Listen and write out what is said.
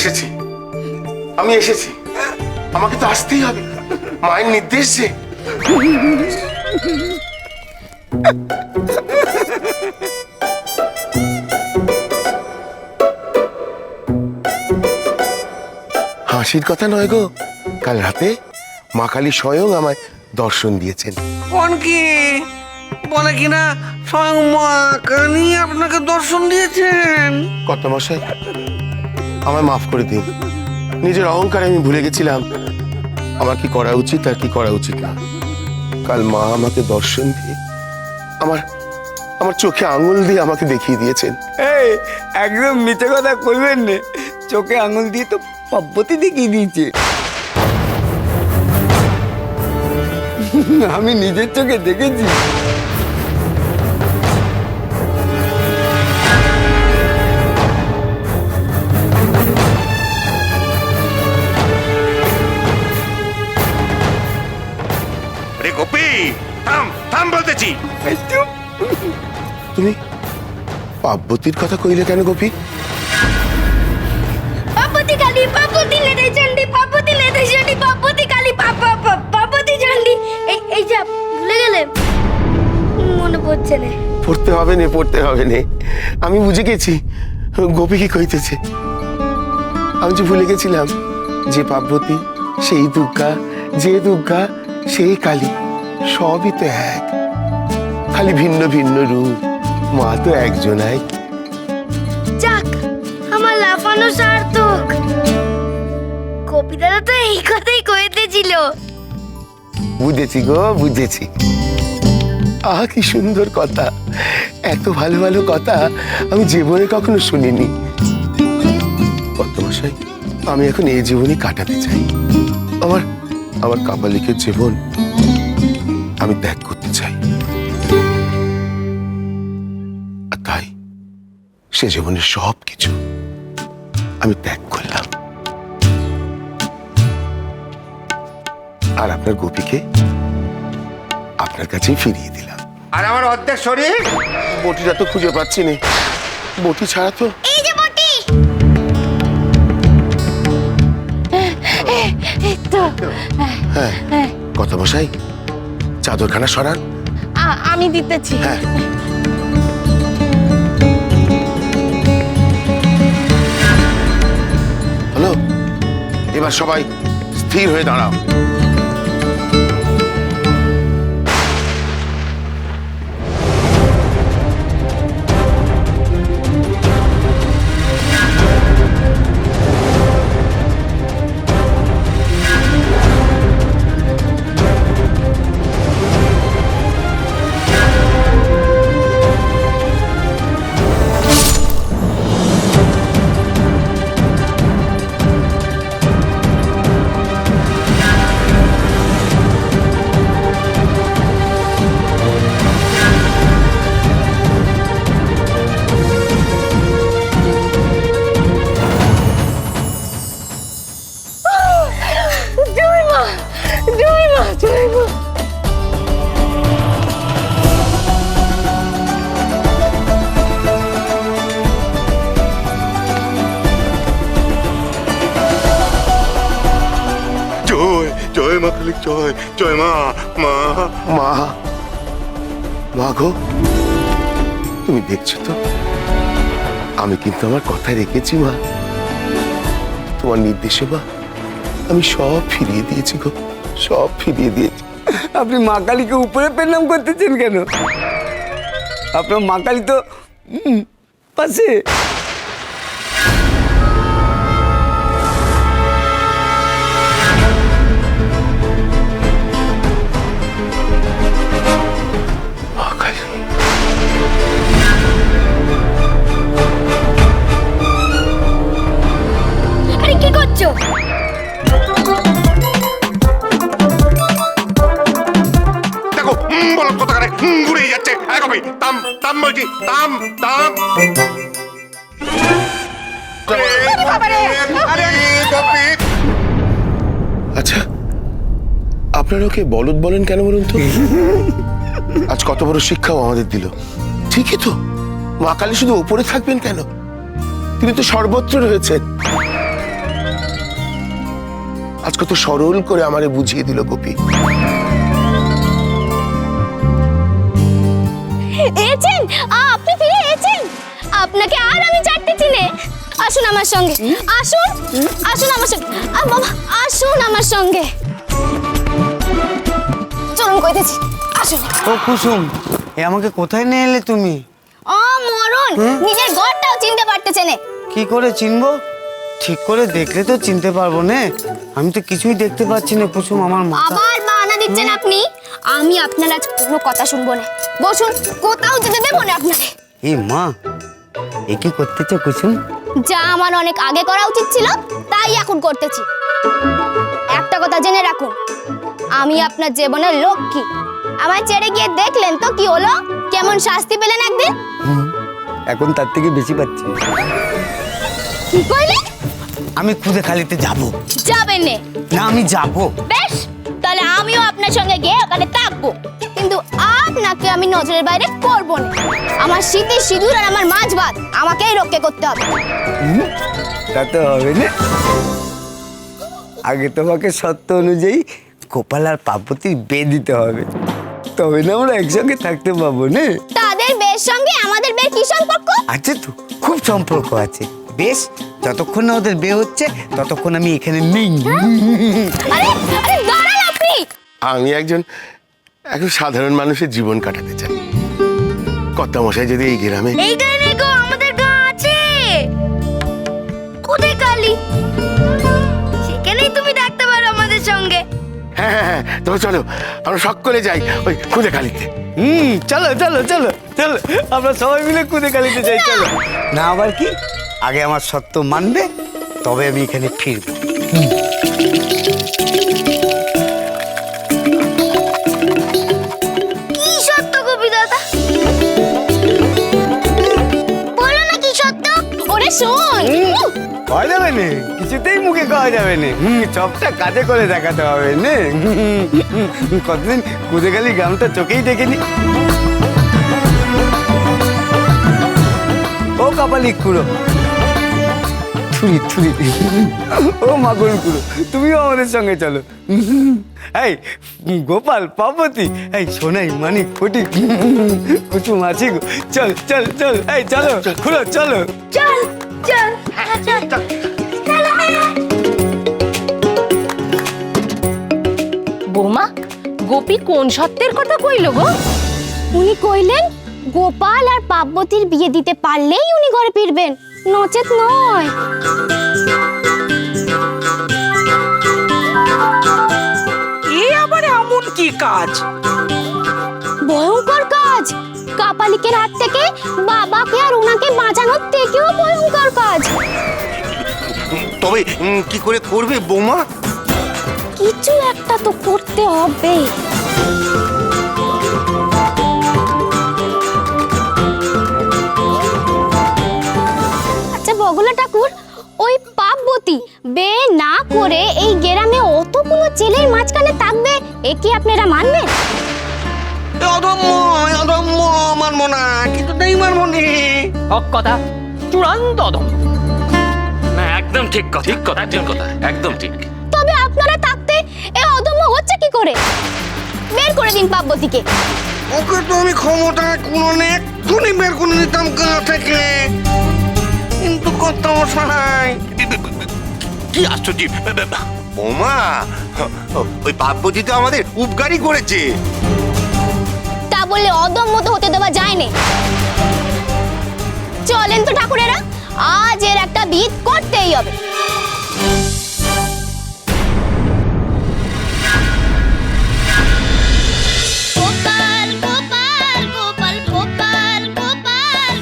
এসেছি। আমি এসেছি। আমাকে তো আসতেই হবে। মায়ের নির্দেশ যে। হাসির কথা নয় গো। কাল রাতে মা কালী স্বয়ং আমায় দর্শন দিয়েছেন। কোন কি? বলে কিনা স্বয়ং মা কালী আপনাকে দর্শন দিয়েছেন? কত মশাই আমায় মাফ করে দিন। নিজের অহংকারে আমি ভুলে গেছিলাম। আমার কি করা উচিত আর কি করা উচিত না। কাল মা আমাকে দর্শন দিয়ে আমার আমার চোখে আঙুল দিয়ে আমাকে দেখিয়ে দিয়েছেন। এই, একদম মিথ্যে কথা কইবেন না। চোখে আঙুল দিয়ে তো পদ্ধতি দেখিয়ে দিয়েছে। আমি নিজের চোখে দেখেছি। চুপ। তুমি পার্বতীর কথা কইলে কেন গোপী? পাপতি কালী পাপতি লেদে চন্ডি পাপতি লেদে চন্ডি পাপতি কালী পাপা পাপতি এই এই যা ভুলে গেলে মনে পড়ছে না। পড়তে হবে নে পড়তে হবে নে। আমি বুঝে গেছি গোপী কি কইতেছে। আমি যে ভুলে গেছিলাম যে পার্বতী সেই দুর্গা যে দুর্গা সেই কালী সবই তো এক। খালি ভিন্ন ভিন্ন রূপ। মা তো একজনাই। যাক আমার লাফানো সার্থক। কবিতাটা তো এই কথাই কইতেছিল। বুঝেছি গো বুঝেছি। আহ কি সুন্দর কথা। এত ভালো ভালো কথা আমি জীবনে কখনো শুনিনি। মশাই আমি এখন এই জীবনই কাটাতে চাই। আমার আমার কাপালিকের জীবন আমি ত্যাগ করতে চাই। সে জীবনের সব কিছু আমি ত্যাগ করলাম। আর আপনার গোপীকে আপনার কাছেই ফিরিয়ে দিলাম। আর আমার অর্ধেক শরীর? বটিটা তো খুঁজে পাচ্ছি না। বটি ছাড়া তো এই যে বটি! হ্যাঁ কথা বসাই চাদরখানা সরান। আমি দিতেছি। হ্যাঁ। এবার সবাই স্থির হয়ে দাঁড়াও। জয় মা জয় মা জয় জয় মা কালী জয় জয় মা। মা মা মা গো। তুমি দেখছ তো? আমি কিন্তু আমার কথা রেখেছি মা। তোমার নির্দেশে মা আমি সব ফিরিয়ে দিয়েছি গো। সব ফিরিয়ে দিয়েছে। আপনি মা কালীকে উপরে প্রণাম করতেছেন কেন? আপনার মা কালী তো পাশে। তাম বলছি, তাম তাম। আচ্ছা আপনারা ওকে বলদ বলেন কেন বলুন তো? আজ কত বড় শিক্ষাও আমাদের দিল। ঠিকই তো। মা কালী শুধু ওপরে থাকবেন কেন? তিনি তো সর্বত্র রয়েছেন। আজ কত সরল করে আমারে বুঝিয়ে দিল গোপী। এছেন আপনি ফিরে এসেছেন আপনাকে আর আমি চাটতেছি নে আসুন আমার সঙ্গে। আসুন আসুন আমার সঙ্গে। বাবা আসুন আমার সঙ্গে। চলুন কইতেছি। আসুন। ও কুসুম এ আমাকে কোথায় নিয়ে এলে তুমি? ও মরণ! নিজের ঘরটাও চিনতে পারতেছে না। কি করে চিনবো? ঠিক করে দেখলে তো চিনতে পারব না। আমি তো কিছুই দেখতে পাচ্ছি না কুসুম আমার মা আবার বাহানা দিচ্ছেন আপনি? আমি আপনার আজ কোনো কথা শুনব না। বসুন কোথাও যেতে দেবো না আপনাকে। এই মা এ কি করতেছো কুসুম? যা আমার অনেক আগে করা উচিত ছিল তাই এখন করতেছি। একটা কথা জেনে রাখুন আমি আপনার জীবনের লক্ষ্মী। আমায় ছেড়ে গিয়ে দেখলেন তো কি হলো? কেমন শাস্তি পেলেন একদিন? এখন তার থেকে বেশি পাচ্ছি। কি কইলেন আমি খুদে খালিতে যাব। যাবেন নে। না আমি যাব। বেশ তাহলে আমিও আপনার সঙ্গে গিয়ে ওখানে থাকব। কিন্তু আমি নজরের বাইরে করব না। আমার শীতে সিঁদুর আর আমার মাছ ভাত আমাকেই রক্ষে করতে হবে। তা তো হবে না। আগে তোমাকে সত্য অনুযায়ী গোপাল আর পার্বতীর বিয়ে দিতে হবে। তবে না আমরা একসঙ্গে থাকতে পাবো না। তাদের বেশ সঙ্গে আমাদের বেশ কি সম্পর্ক? আছে তো খুব সম্পর্ক আছে। বেশ যতক্ষণ না ওদের বিয়ে হচ্ছে ততক্ষণ আমি এখানে নেই। আরে আরে দাঁড়ান আপনি! আমি একজন একজন সাধারণ মানুষের জীবন কাটাতে চাই। কর্তা মশাই যদি এই গ্রামে এই গানে গো আমাদের গা আছে। কোথায় কালি? সেখানেই তুমি থাকতে পারো আমাদের সঙ্গে। হ্যাঁ হ্যাঁ হ্যাঁ তবে চলো আমরা সকলে যাই ওই খুদে খালিতে হুম চলো চলো চলো চলো আমরা সবাই মিলে কুদে কালিতে যাই চলো। না আবার কি? আগে আমার সত্য মানবে তবে আমি এখানে ফিরবো। কি দাদা। বলো না কি সত্য? ওরে শোন। কওয়া যাবে না কিছুতেই মুখে কওয়া যাবে না। হুম, সবটা কাজে করে দেখাতে হবে না। কতদিন কুদে গালি গ্রামটা চোখেই দেখিনি। ও কপালি কুড়ো থুরি থুরি ও মাগুর কুড়ো তুমিও আমাদের সঙ্গে চলো। এই গোপাল পার্বতী এই সোনাই মানিক ফটিক কুচুম আছি গো। চল চল চল এই চলো খুলো চলো। চল চল চল। বৌমা গোপী কোন সত্যের কথা কইল গো? উনি কইলেন গোপাল আর পার্বতীর বিয়ে দিতে পারলেই উনি ঘরে ফিরবেন। নচেত নয়। কাজ। ভয়ঙ্কর কাজ। কাপালিকের হাত থেকে বাবাকে আর ওনাকে বাঁচানোর থেকেও ভয়ঙ্কর কাজ। তবে কি করে করবে বৌমা? কিছু একটা তো করতে হবে। আচ্ছা বগলা ঠাকুর ওই পাপবতী বে না করে এই গ্রামে অতগুলো ছেলের মাঝখানে থাকবে এ কি আপনারা মানবেন? এ অধম্য মানবো না কিন্তু নেই মানবো নি হক কথা চূড়ান্ত অদম না একদম ঠিক কথা ঠিক কথা ঠিক কথা। একদম ঠিক। তবে আপনারা থাকতে এ অদম্য হচ্ছে কি করে? বের করে দিন পাপবতীকে ওকে তো আমি ক্ষমতা কোনো এক্ষুনি বের করে নিতাম গা থেকে। কিন্তু কত মশাই কি আশ্চর্য বৌমা? ওই পার্বতী তো আমাদের উপকারই করেছে। তা বললে অদম্য তো হতে দেওয়া যায় না। চলেন তো ঠাকুরেরা আজ এর একটা বিদ করতেই হবে। গোপাল গোপাল গোপাল গোপাল গোপাল